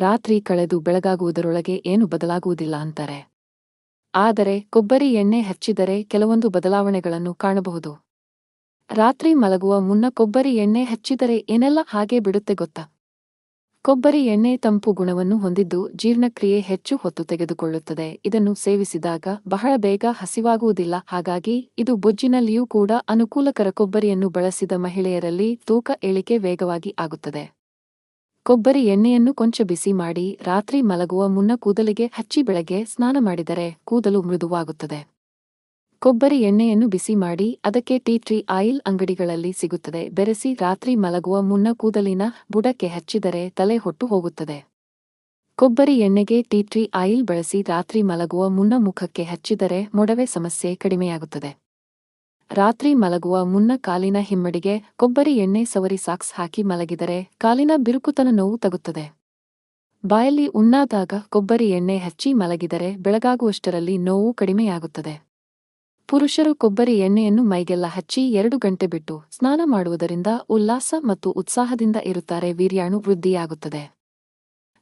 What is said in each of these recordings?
ರಾತ್ರಿ ಕಳೆದು ಬೆಳಗಾಗುವುದರೊಳಗೆ ಏನು ಬದಲಾಗುವುದಿಲ್ಲ ಅಂತಾರೆ. ಆದರೆ ಕೊಬ್ಬರಿ ಎಣ್ಣೆ ಹಚ್ಚಿದರೆ ಕೆಲವೊಂದು ಬದಲಾವಣೆಗಳನ್ನು ಕಾಣಬಹುದು. ರಾತ್ರಿ ಮಲಗುವ ಮುನ್ನ ಕೊಬ್ಬರಿ ಎಣ್ಣೆ ಹಚ್ಚಿದರೆ ಏನೆಲ್ಲ ಹಾಗೆ ಬಿಡುತ್ತೆ ಗೊತ್ತಾ? ಕೊಬ್ಬರಿ ಎಣ್ಣೆ ತಂಪು ಗುಣವನ್ನು ಹೊಂದಿದ್ದು ಜೀರ್ಣಕ್ರಿಯೆ ಹೆಚ್ಚು ಹೊತ್ತು ತೆಗೆದುಕೊಳ್ಳುತ್ತದೆ. ಇದನ್ನು ಸೇವಿಸಿದಾಗ ಬಹಳ ಬೇಗ ಹಸಿವಾಗುವುದಿಲ್ಲ. ಹಾಗಾಗಿ ಇದು ಬೊಜ್ಜಿನಲ್ಲಿಯೂ ಕೂಡ ಅನುಕೂಲಕರ ಕೊಬ್ಬರಿಯನ್ನು ಬಳಸಿದ ಮಹಿಳೆಯರಲ್ಲಿ ತೂಕ ಇಳಿಕೆ ವೇಗವಾಗಿ ಆಗುತ್ತದೆ. ಕೊಬ್ಬರಿ ಎಣ್ಣೆಯನ್ನು ಕೊಂಚ ಬಿಸಿ ಮಾಡಿ ರಾತ್ರಿ ಮಲಗುವ ಮುನ್ನ ಕೂದಲಿಗೆ ಹಚ್ಚಿ ಬೆಳಗ್ಗೆ ಸ್ನಾನ ಮಾಡಿದರೆ ಕೂದಲು ಮೃದುವಾಗುತ್ತದೆ. ಕೊಬ್ಬರಿ ಎಣ್ಣೆಯನ್ನು ಬಿಸಿ ಮಾಡಿ ಅದಕ್ಕೆ ಟೀ ಟ್ರೀ ಆಯಿಲ್ ಅಂಗಡಿಗಳಲ್ಲಿ ಸಿಗುತ್ತದೆ. ಬೆರೆಸಿ ರಾತ್ರಿ ಮಲಗುವ ಮುನ್ನ ಕೂದಲಿನ ಬುಡಕ್ಕೆ ಹಚ್ಚಿದರೆ ತಲೆ ಹೊಟ್ಟು ಹೋಗುತ್ತದೆ. ಕೊಬ್ಬರಿ ಎಣ್ಣೆಗೆ ಟೀ ಟ್ರೀ ಆಯಿಲ್ ಬಳಸಿ ರಾತ್ರಿ ಮಲಗುವ ಮುನ್ನ ಮುಖಕ್ಕೆ ಹಚ್ಚಿದರೆ ಮೊಡವೆ ಸಮಸ್ಯೆ ಕಡಿಮೆಯಾಗುತ್ತದೆ. ರಾತ್ರಿ ಮಲಗುವ ಮುನ್ನ ಕಾಲಿನ ಹಿಮ್ಮಡಿಗೆ ಕೊಬ್ಬರಿ ಎಣ್ಣೆ ಸವರಿ ಸಾಕ್ಸ್ ಹಾಕಿ ಮಲಗಿದರೆ ಕಾಲಿನ ಬಿರುಕುತನ ನೋವು ತಗುತ್ತದೆ. ಬಾಯಲ್ಲಿ ಉಣ್ಣಾದಾಗ ಕೊಬ್ಬರಿ ಎಣ್ಣೆ ಹಚ್ಚಿ ಮಲಗಿದರೆ ಬೆಳಗಾಗುವಷ್ಟರಲ್ಲಿ ನೋವು ಕಡಿಮೆಯಾಗುತ್ತದೆ. ಪುರುಷರು ಕೊಬ್ಬರಿ ಎಣ್ಣೆಯನ್ನು ಮೈಗೆಲ್ಲ ಹಚ್ಚಿ ಎರಡು ಗಂಟೆ ಬಿಟ್ಟು ಸ್ನಾನ ಮಾಡುವುದರಿಂದ ಉಲ್ಲಾಸ ಮತ್ತು ಉತ್ಸಾಹದಿಂದ ಇರುತ್ತಾರೆ ವೀರ್ಯಾಣು ವೃದ್ಧಿಯಾಗುತ್ತದೆ.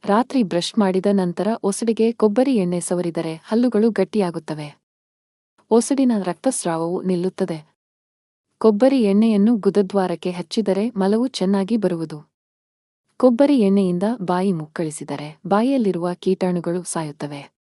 ರಾತ್ರಿ ಬ್ರಷ್ ಮಾಡಿದ ನಂತರ ಒಸಡಿಗೆ ಕೊಬ್ಬರಿ ಎಣ್ಣೆ ಸವರಿದರೆ ಹಲ್ಲುಗಳು ಗಟ್ಟಿಯಾಗುತ್ತವೆ. ಒಸಡಿನ ರಕ್ತಸ್ರಾವವು ನಿಲ್ಲುತ್ತದೆ. ಕೊಬ್ಬರಿ ಎಣ್ಣೆಯನ್ನು ಗುದದ್ವಾರಕ್ಕೆ ಹಚ್ಚಿದರೆ ಮಲವು ಚೆನ್ನಾಗಿ ಬರುವುದು. ಕೊಬ್ಬರಿ ಎಣ್ಣೆಯಿಂದ ಬಾಯಿ ಮುಕ್ಕಳಿಸಿದರೆ ಬಾಯಿಯಲ್ಲಿರುವ ಕೀಟಾಣುಗಳು ಸಾಯುತ್ತವೆ.